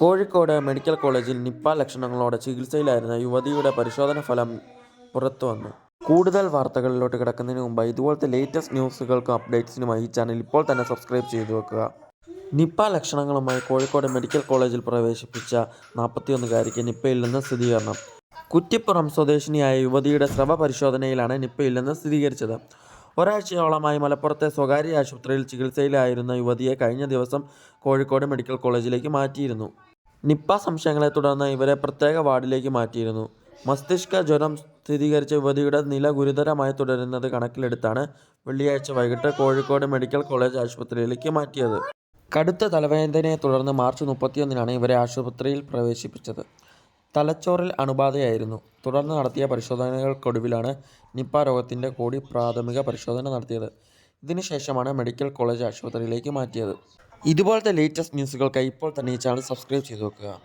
Kozhikode medical കോളേജിൽ Nipah ലക്ഷണങ്ങളോടെ ചികിത്സയിലായിരുന്ന യുവതിയുടെ പരിശോധന ഫലം പുറത്തുവന്നു കൂടുതൽ വാർത്തകളിലോട്ട് കിടക്കുന്നതിന് മുമ്പ് ഇതുപോലത്തെ ലേറ്റസ്റ്റ് ന്യൂസുകൾക്കും അപ്ഡേറ്റ്സിനുമായി ഈ ചാനൽ ഇപ്പോൾ തന്നെ സബ്സ്ക്രൈബ് ചെയ്തു വെക്കുക. നിപ്പ ലക്ഷണങ്ങളുമായി കോഴിക്കോട് മെഡിക്കൽ കോളേജിൽ പ്രവേശിപ്പിച്ച നാൽപ്പത്തിയൊന്നുകാരിക്ക് നിപ്പയില്ലെന്ന് സ്ഥിരീകരണം. കുറ്റിപ്പുറം സ്വദേശിനിയായ യുവതിയുടെ സ്രവ പരിശോധനയിലാണ് നിപ്പയില്ലെന്ന് സ്ഥിരീകരിച്ചത്. ഒരാഴ്ചയോളമായി മലപ്പുറത്തെ സ്വകാര്യ ആശുപത്രിയിൽ ചികിത്സയിലായിരുന്ന യുവതിയെ കഴിഞ്ഞ ദിവസം കോഴിക്കോട് മെഡിക്കൽ കോളേജിലേക്ക് മാറ്റിയിരുന്നു. നിപ്പ സംശയങ്ങളെ തുടർന്ന് ഇവരെ പ്രത്യേക വാർഡിലേക്ക് മാറ്റിയിരുന്നു. മസ്തിഷ്ക ജ്വരം സ്ഥിരീകരിച്ച യുവതിയുടെ നില ഗുരുതരമായി തുടരുന്നത് കണക്കിലെടുത്താണ് വെള്ളിയാഴ്ച വൈകിട്ട് കോഴിക്കോട് മെഡിക്കൽ കോളേജ് ആശുപത്രിയിലേക്ക് മാറ്റിയത്. കടുത്ത തലവേദനയെ തുടർന്ന് മാർച്ച് മുപ്പത്തിയൊന്നിനാണ് ഇവരെ ആശുപത്രിയിൽ പ്രവേശിപ്പിച്ചത്. തലച്ചോറിൽ അണുബാധയായിരുന്നു. തുടർന്ന് നടത്തിയ പരിശോധനകൾക്കൊടുവിലാണ് നിപ്പ രോഗത്തിന്റെ കൂടി പ്രാഥമിക പരിശോധന നടത്തിയത്. ഇതിനുശേഷമാണ് മെഡിക്കൽ കോളേജ് ആശുപത്രിയിലേക്ക് മാറ്റിയത്. ഇതുപോലത്തെ ലേറ്റസ്റ്റ് ന്യൂസുകൾക്കായി ഇപ്പോൾ തന്നെ ഈ ചാനൽ സബ്സ്ക്രൈബ് ചെയ്തു വെക്കുക.